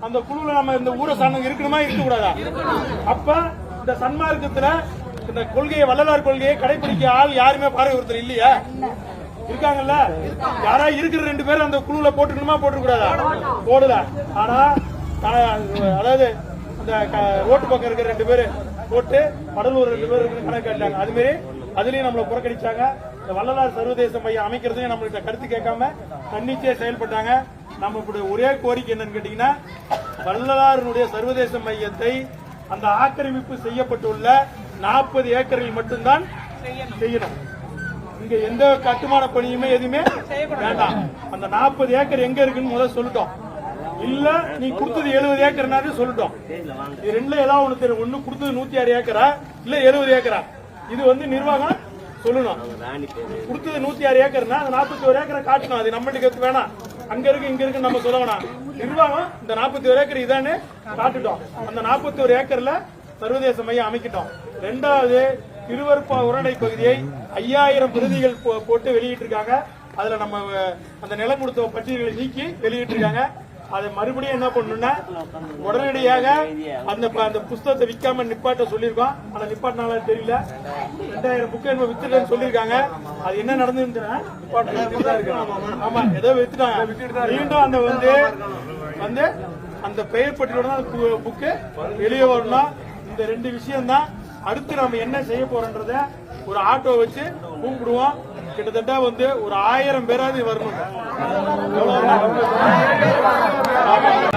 அந்த குழுல நம்ம இந்த ஊரை சார்ந்தவங்க இருக்கணுமா இருக்கக்கூடாதா? அப்ப இந்த சன்மார்க்கத்துல இந்த கொள்கையை வள்ளலார் கொள்கையை கடைபிடிக்க ஆள் யாருமே பார்வை ஒருத்தர் இல்லையா? இருக்காங்கல்ல? யாரா இருக்கிற ரெண்டு பேரும் அந்த குழுல போட்டுக்கணுமா போட்டுக்கூடாதா போடல. ஆனா அதாவது அந்த க- ரோட்டு பக்கம் இருக்கிற ரெண்டு பேரு போட்டு கடலூர் ரெண்டு பேர் கணக்கு கேட்டாங்க அது மாதிரி அதுலயும் நம்மளை புறக்கணிச்சாங்க. இந்த வள்ளலார் சர்வதேச மையம் அமைக்கிறதையும் நம்மள்கிட்ட கருத்து கேட்காம தன்னிச்சையா செயல்பட்டாங்க. நம்ம இப்படி ஒரே கோரிக்கை என்னன்னு கேட்டீங்கன்னா வள்ளலாருடைய சர்வதேச மையத்தை அந்த ஆக்கிரமிப்பு செய்யப்பட்டுள்ள நாற்பது ஏக்கரில் மட்டும்தான் செய்யணும். இங்க எந்த கட்டுமான பணியுமே எதுவுமே வேண்டாம். அந்த நாற்பது ஏக்கர் எங்க இருக்குன்னு முதல்ல சொல்லிட்டோம். இல்ல நீ கொடுத்தது எழுபது ஏக்கர்னாரு சொல்லிட்டோம். இது ரெண்டுல ஏதாவது ஒண்ணு தெரியும். ஒண்ணு கொடுத்தது நூத்தி ஆறு ஏக்கரா? இல்ல எழுபது ஏக்கரா? இது வந்து நிர்வாகம் சொல்லணும். கொடுத்தது நூத்தி ஆறு ஏக்கர்னா அந்த நாற்பத்தி ஒரு ஏக்கரை காட்டணும். அது நம்மளுக்கு எடுத்து வேணாம். அங்க இருக்கு இங்க இருக்கு நம்ம சொல்ல வேணாம். நிர்வாகம் இந்த நாற்பத்தி ஒரு ஏக்கர் இதான்னு காட்டுட்டோம். அந்த நாற்பத்தி ஒரு ஏக்கர்ல சர்வதேச மையம் அமைக்கிட்டோம். ரெண்டாவது திருவருப்பா உரணை பகுதியை ஐயாயிரம் பிரதிகள் போ- போட்டு வெளியிட்டிருக்காங்க. அதுல நம்ம அந்த நிலம் கொடுத்த பட்டியல்களை நீக்கி வெளியிட்டிருக்காங்க. அதை மறுபடியும் என்ன பண்ணணும்னா உடனடியாக அந்த ப- அந்த புஸ்தகத்தை விற்காம நிப்பாட்ட சொல்லியிருக்கோம். ஆனா நிப்பாட்டினால தெரியல. ரெண்டாயிரம் புக்கு என்ன வித்துட்டேன்னு சொல்லியிருக்காங்க. அது என்ன நடந்து நிப்பாட்டு ஆமா ஏதோ வித்துட்டாங்க. மீண்டும் அந்த வந்து வந்து அந்த பெயர் பட்டியலோட தான் அந்த புக்கு வெளியே வரணும். இந்த ரெண்டு விஷயம் தான் அடுத்து நம்ம என்ன செய்ய போறோன்றத ஒரு ஆட்டோ வச்சு கூப்பிடுவோம். கிட்டத்தட்ட வந்து ஒரு ஆயிரம் பேராவது வரணும்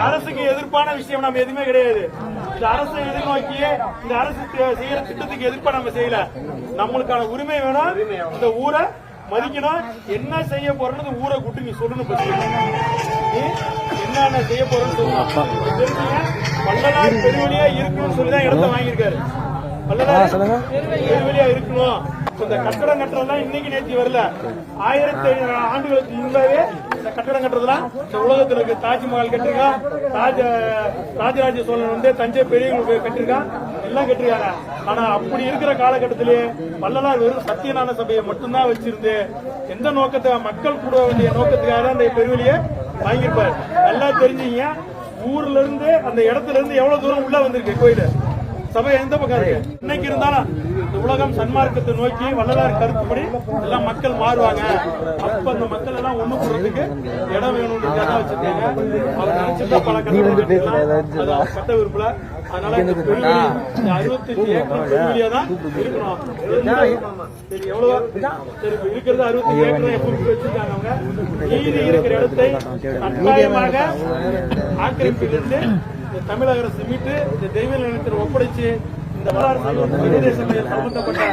அரசுக்கு எதிர்ப்பான விஷயம் நம்ம எதுவுமே கிடையாது. இந்த அரசை எதிர்நோக்கியே இந்த அரசு செய்யற திட்டத்துக்கு எதிர்ப்பா நம்ம செய்யல. நம்மளுக்கான உரிமை வேணும் இந்த ஊரை மதிக்கணும். என்ன செய்ய போறோம்னு ஊரை கூட்டு நீ சொல்லணும் என்னென்ன செய்ய போறோம்னு சொல்லணும். தெரிஞ்சுங்க, பெருவழியா இருக்கணும்னு சொல்லி தான் இடத்த வாங்கியிருக்காரு. பெருவழியா இருக்கணும். இந்த கட்டடம் கட்டுறதுலாம் இன்னைக்கு நேத்தி வரல. ஆயிரத்தி ஐநூறு ஆண்டுகளுக்கு முன்பாவே இந்த கட்டடம் கட்டுறதுலாம் இந்த உலகத்துல இருக்கு. தாஜ்மஹால் கட்டிருக்கான். ராஜ ராஜராஜ சோழன் வந்து தஞ்சை பெரிய கோயில் கட்டிருக்கான். எல்லாம் கட்டிருக்காங்க. ஆனா அப்படி இருக்கிற காலகட்டத்திலே வள்ளலார் வெறும் சத்தியநாராயண சபையை மட்டும்தான் வச்சிருந்து எந்த நோக்கத்தை மக்கள் கூட வேண்டிய நோக்கத்துக்காக தான் இந்த பெருவெளியை வாங்கியிருப்பார்? நல்லா தெரிஞ்சீங்க. ஊர்ல இருந்து அந்த இடத்துல இருந்து எவ்வளவு தூரம் உள்ள வந்திருக்கு கோயில்? சபை எந்த பக்கம் இருக்கு? இன்னைக்கு இருந்தாலும் இந்த உலகம் சன்மார்க்கத்தை நோக்கி வள்ளலார் கருத்துப்படி எல்லாம் மக்கள் மாறுவாங்க. அப்ப அந்த மக்கள் எல்லாம் ஒண்ணு போறதுக்கு இடம் வேணும்னு வச்சிருக்காங்க. அவர் நினைச்சிருந்தா பல கட்ட அதனால இந்த பெருவெளி இந்த அறுபத்தஞ்சு ஏக்கர் தான் இருக்கணும். சரி எவ்வளவு? சரி இப்ப இருக்கிறது அறுபத்தஞ்சு ஏக்கர் குறிப்பு வச்சிருக்காங்க அவங்க. மீதி இருக்கிற இடத்தை கட்டாயமாக ஆக்கிரமிப்பிலிருந்து இந்த தமிழக அரசு மீட்டு இந்த தெய்வ நிலையத்தில் ஒப்படைச்சு இந்த வரலாறு சம்பந்தப்பட்ட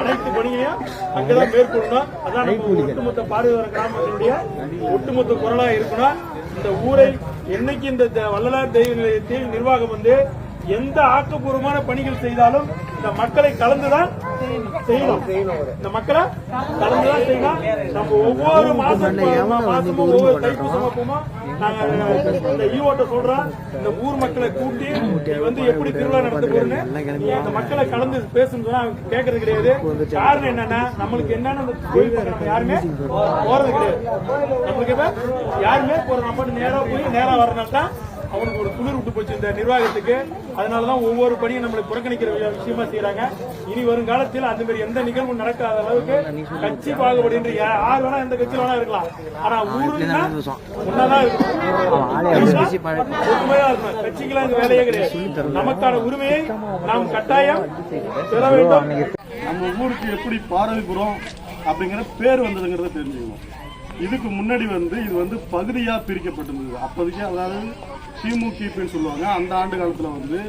அனைத்து பணியையும் அங்கதான் மேற்கொள்ளணும். அதான் நம்ம ஒட்டுமொத்த பார்வையாளர் கிராமத்தினுடைய ஒட்டுமொத்த குரலா இருக்கணும். இந்த ஊரை என்னைக்கு இந்த வள்ளலார் தெய்வ நிலையத்தில் நிர்வாகம் வந்து எந்த ஆக்கப்பூர்வமான பணிகள் செய்தாலும் இந்த மக்களை கலந்துதான் செய்யணும். இந்த மக்களை கலந்துதான் செய்யணும். நம்ம ஒவ்வொரு மாசம் மாசமும் ஒவ்வொரு தைப்பூசம் அப்பவும் நாங்க இந்த ஈவோட்ட சொல்றோம் இந்த ஊர் மக்களை கூட்டி வந்து எப்படி திருவிழா நடத்த போறேன்னு நீ அந்த மக்களை கலந்து பேசணும்னு கேட்கறது கிடையாது. காரணம் என்னன்னா நம்மளுக்கு என்னன்னா யாருமே போறது கிடையாது. நம்மளுக்கு யாருமே போற நம்ம நேரா போய் நேரா வரனால தான் அவனுக்கு ஒரு குளிர் விட்டு போச்சு இந்த நிர்வாகத்துக்கு. அதனாலதான் ஒவ்வொரு பணியும் நம்மளை புறக்கணிக்கிற விஷயமா செய்யறாங்க இனி வரும் காலத்தில் அந்த மாதிரி எந்த நிகழ்வும் நடக்காத அளவுக்கு கட்சி பாகுபடின்ற யார் வேணா எந்த கட்சியில வேணா இருக்கலாம். ஆனா ஊருன்னா ஒன்னாதான் இருக்கும். கட்சிக்கெல்லாம் இந்த வேலையே கிடையாது. நமக்கான உரிமையை நாம் கட்டாயம் பெற வேண்டும். நம்ம ஊருக்கு எப்படி பார்வதிபுரம் அப்படிங்கிற பேர் வந்ததுங்கிறத தெரிஞ்சுக்கணும். இதுக்கு முன்னாடி வந்து இது வந்து பகுதியாக பிரிக்கப்பட்டிருந்தது. அப்போதைக்கு அதாவது திமுகிபின்னு சொல்லுவாங்க. அந்த ஆண்டு காலத்தில் வந்து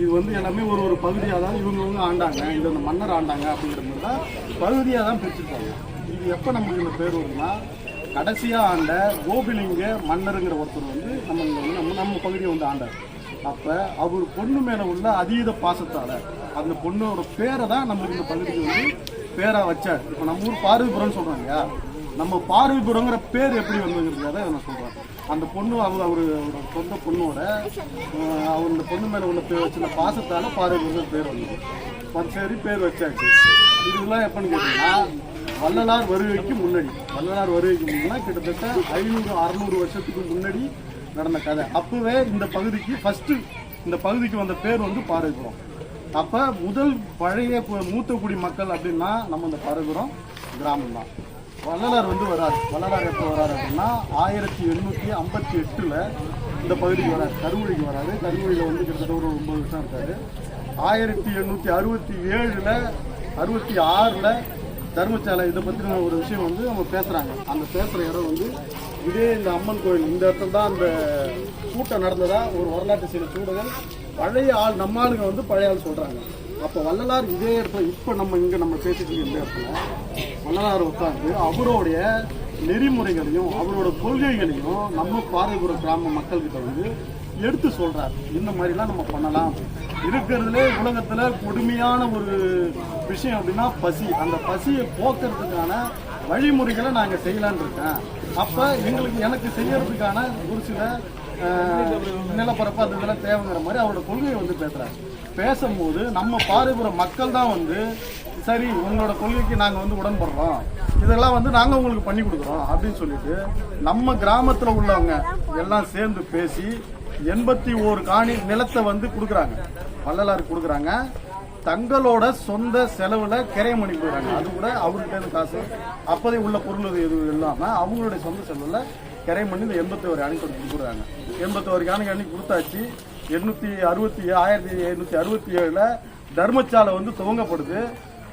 இது வந்து எல்லாமே ஒரு ஒரு பகுதியாக தான் இவங்கவுங்க ஆண்டாங்க. இது அந்த மன்னர் ஆண்டாங்க அப்படிங்கிற மாதிரி தான் பகுதியாக தான் பிரிச்சிருக்காங்க. இது எப்போ நமக்கு இந்த பேர் வருதுன்னா கடைசியாக ஆண்ட கோபிலிங்க மன்னருங்கிற ஒருத்தர் வந்து நம்ம வந்து நம்ம நம்ம பகுதியை வந்து ஆண்டார். அப்போ அவர் பொண்ணு மேலே உள்ள அதீத பாசத்தால் அந்த பொண்ணோட பேரை தான் நம்மளுக்கு இந்த பகுதிக்கு வந்து பேராக வச்சார். இப்போ நம்ம ஊர் பார்வைபுரம்னு சொல்கிறாங்க இல்லையா? நம்ம பார்வைபுரங்கிற பேர் எப்படி வந்ததுங்கிறத நான் சொல்கிறேன் அந்த பொண்ணு அவங்க அவர் சொந்த பொண்ணோட அவர் இந்த பொண்ணு மேல உள்ள பேர் வச்சிருந்த பாசத்தால பார்வைபுரம் பேர் வந்தது. பத்து சரி பேர் வச்சாச்சு. இதெல்லாம் எப்படின்னு கேட்டீங்கன்னா வள்ளலார் வருகைக்கு முன்னாடி வள்ளலார் வருகைக்கு முன்னாடி கிட்டத்தட்ட ஐநூறு அறுநூறு வருஷத்துக்கு முன்னாடி நடந்த கதை. அப்பவே இந்த பகுதிக்கு ஃபர்ஸ்ட் இந்த பகுதிக்கு வந்த பேர் வந்து பாறைபுரம் அப்ப முதல் பழைய மூத்தக்குடி மூத்த குடி மக்கள் அப்படின்னா நம்ம இந்த பாறைபுரம் கிராமம் தான் வள்ளலார் வந்து வரார். வள்ளலார் எப்போ வராரு அப்படின்னா ஆயிரத்தி எண்ணூற்றி ஐம்பத்தி எட்டில் இந்த பகுதிக்கு வராரு. கருவொழிக்கு வராரு. கருவொழியில் வந்து கிட்டத்தட்ட ஒரு ஒன்பது வருஷம் இருக்காரு. ஆயிரத்தி எண்ணூற்றி அறுபத்தி ஏழில் அறுபத்தி ஆறில் தர்மசாலை இதை பற்றின ஒரு விஷயம் வந்து அவங்க பேசுகிறாங்க அந்த பேசுகிற இடம் வந்து இதே இந்த அம்மன் கோயில் இந்த இடத்துல தான் அந்த கூட்டம் நடந்ததாக ஒரு வரலாற்று சில சூடுகள் பழைய ஆள் நம்ம ஆளுங்க வந்து பழைய ஆள் சொல்கிறாங்க அப்போ வள்ளலார் இதே இடத்துல இப்போ நம்ம இங்கே நம்ம பேசிட்டு இந்த இடத்துல வள்ளலார் உட்காந்து அவருடைய நெறிமுறைகளையும் அவரோட கொள்கைகளையும் நம்ம பாரதிபுர கிராம மக்கள்கிட்ட வந்து எடுத்து சொல்கிறார் இந்த மாதிரிலாம் நம்ம பண்ணலாம். இருக்கிறதுலே உலகத்தில் கொடுமையான ஒரு விஷயம் அப்படின்னா பசி. அந்த பசியை போக்குறதுக்கான வழிமுறைகளை நாங்கள் செய்யலான் இருக்கேன். அப்போ எங்களுக்கு எனக்கு செய்யறதுக்கான ஒரு சில நிலப்பரப்பு அது இதெல்லாம் தேவைங்கிற மாதிரி அவரோட கொள்கையை வந்து பேசுறாரு. பேசும்போது நம்ம பாரதிபுர மக்கள் தான் வந்து சரி உங்களோட கொள்கைக்கு நாங்கள் வந்து உடன்படுறோம். இதெல்லாம் வந்து நாங்கள் உங்களுக்கு பண்ணி கொடுக்குறோம் அப்படின்னு சொல்லிட்டு நம்ம கிராமத்தில் உள்ளவங்க எல்லாம் சேர்ந்து பேசி எண்பத்தி ஓரு காணி நிலத்தை வந்து கொடுக்குறாங்க. வள்ளலாறு கொடுக்குறாங்க. தங்களோட சொந்த செலவுல கிரையம் பண்ணி போயிடுறாங்க. அது கூட அவர்கிட்டேருந்து காசு. அப்போதே உள்ள பொருள் எதுவும் இல்லாமல் அவங்களுடைய சொந்த செலவுல கிரையம் பண்ணி இந்த எண்பத்தி ஒரு அணி கொடுக்குறாங்க. எண்பத்தோரு அணி கொடுத்தாச்சு. எண்ணூற்றி அறுபத்தி ஆயிரத்தி எண்ணூத்தி அறுபத்தி ஏழில் தர்மசாலை வந்து துவங்கப்படுது.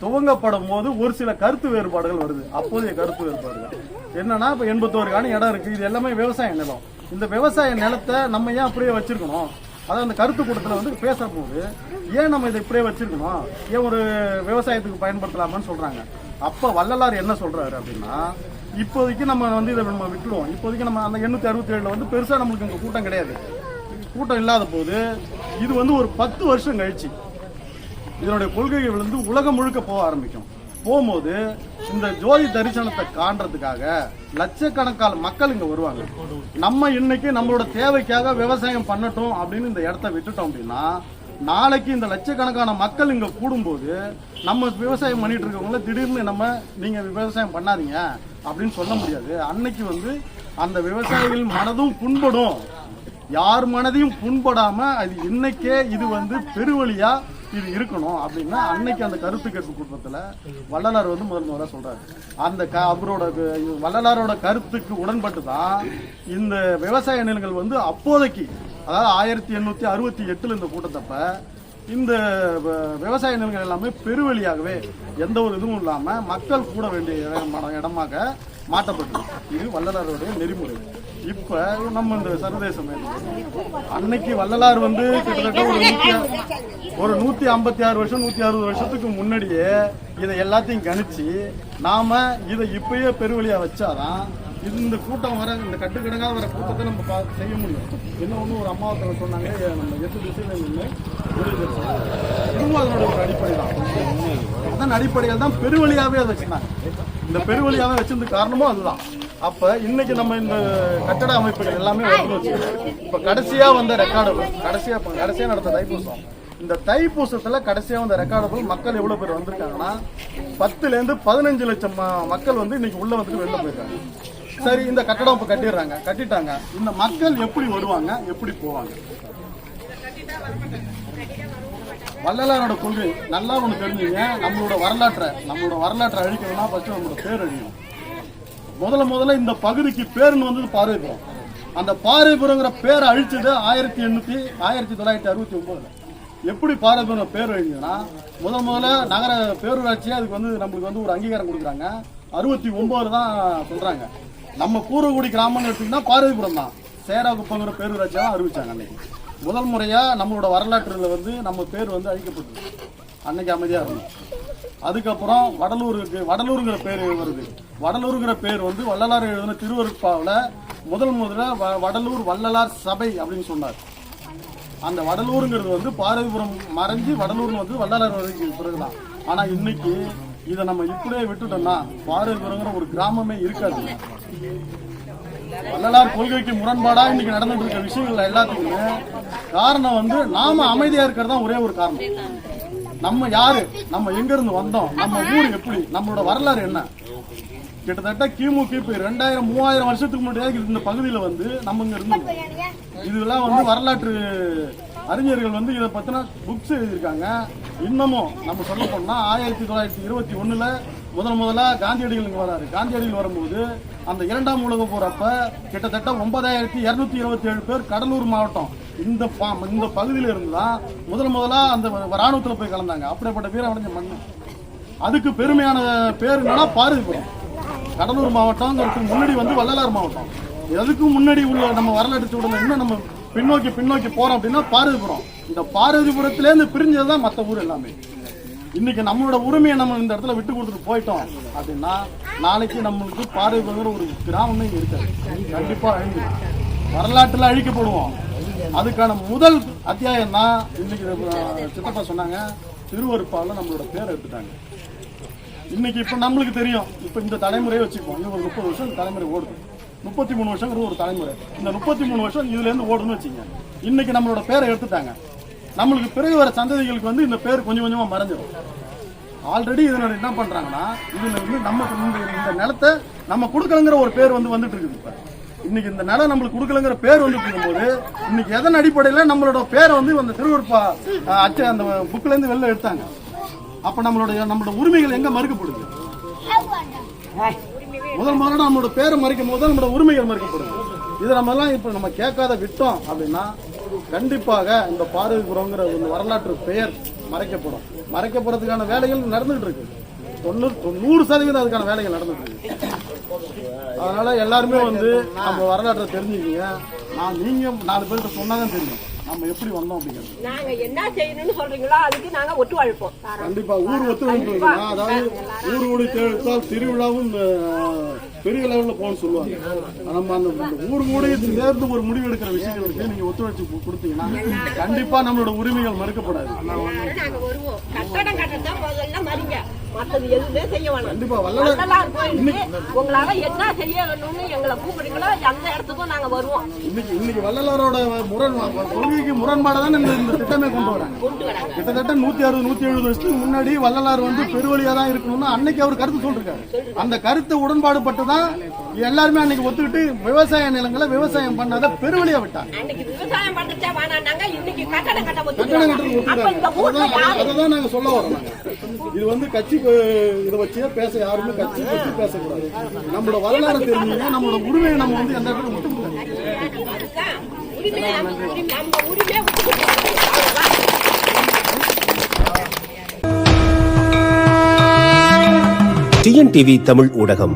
துவங்கப்படும் போது ஒரு சில கருத்து வேறுபாடுகள் வருது. அப்போதைய கருத்து வேறுபாடுகள். என்னன்னா இப்போ எண்பத்தோரு காணி இடம் இருக்கு. இது எல்லாமே விவசாய நிலம். இந்த விவசாய நிலத்தை நம்ம ஏன் அப்படியே வச்சிருக்கணும்? அதாவது அந்த கருத்து கூட்டத்தில் வந்து பேசும்போது போது ஏன் நம்ம இதை இப்படியே வச்சிருக்கணும்? ஏன் ஒரு விவசாயத்துக்கு பயன்படுத்தலாமான்னு சொல்றாங்க. அப்போ வள்ளலார் என்ன சொல்றாரு அப்படின்னா இப்போதைக்கு நம்ம வந்து இதை நம்ம விட்டுருவோம். இப்போதைக்கு நம்ம அந்த எண்ணூத்தி அறுபத்தி ஏழுல வந்து பெருசா நம்மளுக்கு இங்க கூட்டம் கிடையாது. கூட்டம் இல்லாத போது இது வந்து ஒரு பத்து வருஷம் கழிச்சு இதனுடைய கொள்கைகள் வந்து உலகம் முழுக்க போக ஆரம்பிக்கும். போகும்போது இந்த ஜோதி தரிசனத்தை காண்றதுக்காக லட்சக்கணக்கான மக்கள் இங்க வருவாங்க. நம்ம இன்னைக்கு நம்மளோட தேவைக்காக விவசாயம் பண்ணட்டும் அப்படின்னு இந்த இடத்த விட்டுட்டோம் அப்படின்னா நாளைக்கு இந்த லட்சக்கணக்கான மக்கள் இங்க கூடும்போது நம்ம விவசாயம் பண்ணிட்டு இருக்கவங்கள திடீர்னு நம்ம நீங்க விவசாயம் பண்ணாதீங்க அப்படின்னு சொல்ல முடியாது. அன்னைக்கு வந்து அந்த விவசாயிகள் மனதும் புண்படும். யார் மனதையும் புண்படாம அது இன்னைக்கே இது வந்து பெருவழியா இது இருக்கணும் அப்படின்னா அன்னைக்கு அந்த கருத்து கேட்பு கூட்டத்தில் வள்ளலார் வந்து முதல் முதல்ல சொல்றாரு. அந்த க- அவரோட வள்ளலாரோட கருத்துக்கு உடன்பட்டு தான் இந்த விவசாய நிலங்கள் வந்து அப்போதைக்கு அதாவது ஆயிரத்தி எண்ணூற்றி அறுபத்தி எட்டில் இந்த கூட்டத்தப்ப இந்த விவசாய நிலங்கள் எல்லாமே பெருவழியாகவே எந்த ஒரு இதுவும் இல்லாமல் மக்கள் கூட வேண்டிய இடமாக மாற்றப்பட்டது. இது வள்ளலாருடைய நெறிமுறை. இப்ப நம்ம இந்த சர்வதேச அன்னைக்கு வள்ளலார் வந்து கிட்டத்தட்ட ஒரு நூத்தி ஒரு நூத்தி ஐம்பத்தி ஆறு வருஷம் நூத்தி அறுபது வருஷத்துக்கு முன்னாடியே இதை எல்லாத்தையும் கணிச்சு நாம இதை இப்பயே பெருவழியா வச்சாதான் இந்த கூட்டம் வர இந்த கட்டுக்கடங்காத வர கூட்டத்தை நம்ம செய்ய முடியும். என்ன ஒண்ணு ஒரு அம்மா ஒருத்தவங்க சொன்னாங்க நம்ம எட்டு திசையில நின்று இதுவும் அதனோட ஒரு அடிப்படை தான் அதன் அடிப்படையில் தான் பெருவழியாவே அதை வச்சிருந்தாங்க. இந்த பெருவழியாவே வச்சிருந்த காரணமும் அதுதான். அப்ப இன்னைக்கு நம்ம இந்த கட்டட அமைப்புகள் எல்லாமே வந்து வச்சிருக்கோம் இப்ப கடைசியா வந்த ரெக்கார்டு கடைசியா இப்ப கடைசியா நடந்த தைப்பூசம். இந்த தைப்பூசத்துல கடைசியா வந்த ரெக்கார்டு மக்கள் எவ்வளவு பேர் வந்திருக்காங்கன்னா பத்துல இருந்து பதினஞ்சு லட்சம் மக்கள் வந்து இன்னைக்கு உள்ள வந்துட்டு வெளில போயிருக்காங்க. சரி இந்த கட்டடம் இப்ப கட்டிடுறாங்க கட்டிட்டாங்க. இந்த மக்கள் எப்படி வருவாங்க எப்படி போவாங்க? வள்ளலாரோட கொள்கை நல்லா ஒன்று தெரிஞ்சுங்க. நம்மளோட வரலாற்றை நம்மளோட வரலாற்றை அழிக்கணும்னா ஃபர்ஸ்ட் நம்மளோட பேர் அழியும் முதல்ல முதல்ல இந்த பகுதிக்கு பேருன்னு வந்தது பார்வைபுரம் அந்த பார்வைபுரங்கிற பேரை அழிச்சது ஆயிரத்தி எண்ணூத்தி ஆயிரத்தி தொள்ளாயிரத்தி அறுபத்தி ஒன்பதுல. எப்படி பாரதிபுரம் பேர் அழிஞ்சதுன்னா முதல் முதல்ல நகர பேரூராட்சி அதுக்கு வந்து நம்மளுக்கு வந்து ஒரு அங்கீகாரம் கொடுக்குறாங்க. அறுபத்தி ஒன்பது தான் சொல்றாங்க. நம்ம கூறக்குடி கிராமம்னு எடுத்தீங்கன்னா பார்வைபுரம் தான். சேராகுப்பங்கிற பேரூராட்சியாக தான் அறிவிச்சாங்க அன்னைக்கு. முதல் முறையாக நம்மளோட வரலாற்றுல வந்து நம்ம பேர் வந்து அழிக்கப்பட்டது அன்னைக்கு அமைதியாக இருந்தோம். அதுக்கப்புறம் வடலூருக்கு வடலூருங்கிற பேர் வருது. வடலூருங்கிற பேர் வந்து வள்ளலார் எழுதின திருவருட்பாவில் முதல் முதல்ல வ- வடலூர் வள்ளலார் சபை அப்படின்னு சொன்னார். அந்த வடலூருங்கிறது வந்து பார்வதிபுரம் மறைஞ்சு வடலூர்னு வந்து வள்ளலார் வரைக்கும் பிறகுதான். ஆனால் இன்னைக்கு இதை நம்ம இப்படியே விட்டுட்டோம்னா பார்வதிபுரங்கிற ஒரு கிராமமே இருக்காது. வள்ளலார் கொள்கைக்கு முரண்பாடா இன்னைக்கு நடந்துட்டு இருக்க விஷயங்கள் எல்லாத்துக்குமே காரணம் வந்து நாம அமைதியா இருக்கிறது தான் ஒரே ஒரு காரணம். நம்ம யாரு? நம்ம எங்க இருந்து வந்தோம்? நம்ம ஊர் எப்படி? நம்மளோட வரலாறு என்ன? கிட்டத்தட்ட கிமு கிபி ரெண்டாயிரம் மூவாயிரம் வருஷத்துக்கு முன்னாடியே இந்த பகுதியில வந்து நம்ம இங்க இருந்தோம். இதெல்லாம் வந்து வரலாற்று அறிஞர்கள் வந்து இதை பத்தின புக்ஸ் எழுதியிருக்காங்க. இன்னமும் நம்ம சொல்ல போனா ஆயிரத்தி தொள்ளாயிரத்தி இருபத்தி ஒண்ணுல முதல் முதலா காந்தியடிகள் இங்க வராரு. காந்தியடிகள் வரும்போது அந்த இரண்டாம் உலக போறப்ப கிட்டத்தட்ட ஒன்பதாயிரத்தி இருநூத்தி இருபத்தி ஏழு பேர் கடலூர் மாவட்டம் இந்த பா- இந்த பகுதியில இருந்து தான் முதல் முதலா அந்த இராணுவத்தில் போய் கலந்தாங்க. அப்படிப்பட்ட வீரம் அடைஞ்ச மண்ணு அதுக்கு பெருமையான பேர் என்னன்னா பாரதிபுரம். கடலூர் மாவட்டம்ங்கிறதுக்கு முன்னாடி வந்து வள்ளலார் மாவட்டம். எதுக்கும் முன்னாடி உள்ள நம்ம வரலாற்று சூழல இன்னும் நம்ம பின்னோக்கி பின்னோக்கி போறோம் அப்படின்னா பாரதிபுரம். இந்த பாரதிபுரத்திலேருந்து பிரிஞ்சது தான் மற்ற ஊர் எல்லாமே. இன்னைக்கு நம்மளோட உரிமையை நம்ம இந்த இடத்துல விட்டு கொடுத்துட்டு போயிட்டோம் அப்படின்னா நாளைக்கு நம்மளுக்கு பாரதிபுரங்கிற ஒரு கிராமமே இருக்காது. கண்டிப்பா அழிஞ்சிடும் வரலாற்றுல அழிக்கப்படுவோம். அதுக்கான முதல் அத்தியாயம் தான் இன்னைக்கு சித்தப்பா சொன்னாங்க திருவருப்பால நம்மளோட பேரை எடுத்துட்டாங்க. இன்னைக்கு இப்ப நம்மளுக்கு தெரியும் இப்ப இந்த தலைமுறையை வச்சுப்போம் இன்னும் ஒரு முப்பது வருஷம் இந்த தலைமுறை ஓடுது. முப்பத்தி மூணு வருஷங்கிறது ஒரு தலைமுறை. இந்த முப்பத்தி மூணு வருஷம் இதுல இருந்து ஓடுதுன்னு வச்சுங்க. இன்னைக்கு நம்மளோட பேரை எடுத்துட்டாங்க. நம்மளுக்கு பிறகு வர சந்ததிகளுக்கு வந்து இந்த பேர் கொஞ்சம் கொஞ்சமா மறைஞ்சிடும் ஆல்ரெடி இதனோட என்ன பண்றாங்கன்னா இதுல இருந்து நம்ம இந்த இந்த நிலத்தை நம்ம கொடுக்கணுங்கிற ஒரு பேர் வந்து வந்துட்டு இருக்குது இப்போ. இன்னைக்கு இந்த நிலம் நம்மளுக்கு கொடுக்கலங்கிற பேர் வந்து போது இன்னைக்கு எதன் அடிப்படையில நம்மளோட பேரை வந்து அந்த திருவருப்பா அச்ச அந்த புக்ல இருந்து வெளில எடுத்தாங்க. அப்ப நம்மளுடைய நம்மளோட உரிமைகள் எங்க மறுக்கப்படுது? முதல் முதல்ல நம்மளோட பேரை மறைக்கும் போது தான் நம்மளோட உரிமைகள் மறுக்கப்படுது. இது நம்ம எல்லாம் இப்ப நம்ம கேட்காத விட்டோம் அப்படின்னா கண்டிப்பாக இந்த பாரதிபுரங்கிற ஒரு வரலாற்று பெயர் மறைக்கப்படும். மறைக்கப்படுறதுக்கான வேலைகள் நடந்துகிட்டு இருக்கு. தொண்ணூறு தொண்ணூறு சதவீதம் அதுக்கான வேலைகள் நடந்துட்டு இருக்கு. அதனால எல்லாருமே வந்து நம்ம வரலாற்றை தெரிஞ்சுக்கீங்க. நான் நீங்க நாலு பேர்கிட்ட சொன்னாதான் தெரியும். நம்ம எப்படி வந்தோம் அப்படிங்கிறது. நாங்க என்ன செய்யணும்னு சொல்றீங்களோ அதுக்கு நாங்க ஒட்டு வாழ்ப்போம் கண்டிப்பா ஊர் ஒத்துழைப்பு அதாவது ஊர் கூடி தேர்த்தால் திருவிழாவும் பெரிய லெவல்ல போகணும்னு சொல்லுவாங்க. நம்ம அந்த ஊர் கூடி சேர்ந்து ஒரு முடிவு எடுக்கிற விஷயங்களுக்கு நீங்க ஒத்துழைச்சு கு- கொடுத்தீங்கன்னா கண்டிப்பா நம்மளோட உரிமைகள் மறுக்கப்படாது. மத்தது எதுவுமே செய்ய வேணாம். கோயிலுக்கு உங்களால என்ன செய்யணும்னு எங்களை கூப்பிடுறீங்களோ அந்த இடத்துக்கும் நாங்க வருவோம். இன்னைக்கு இன்னைக்கு வள்ளலாரோட முரண் கொள்கைக்கு இந்த திட்டமே கொண்டு வராங்க. கிட்டத்தட்ட நூத்தி அறுபது நூத்தி எழுபது வருஷத்துக்கு முன்னாடி வள்ளலார் வந்து பெருவழியா தான் இருக்கணும்னு அன்னைக்கு அவர் கருத்து சொல்லிருக்காரு. அந்த கருத்தை உடன்பாடு பட்டு தான் எல்லாருமே அன்னைக்கு ஒத்துக்கிட்டு விவசாய நிலங்களை விவசாயம் பண்ணாத பெருவழியா விட்டாங்க. அன்னைக்கு விவசாயம் பண்றதே வேணாண்டாங்க இன்னைக்கு கட்டடம் கட்ட கட்டணம் கட்டுறது அதுதான் நாங்க சொல்ல வரோம். இது வந்து கட்சி ப- இதை வச்சே பேச யாருமே கட்சி பத்தி பேசக்கூடாது. நம்மளோட வரலாறு தெரிஞ்சுங்க நம்மளோட உரிமையை நம்ம வந்து எந்த இடத்துல விட்டு. டிஎன்டிவி தமிழ் ஊடகம்.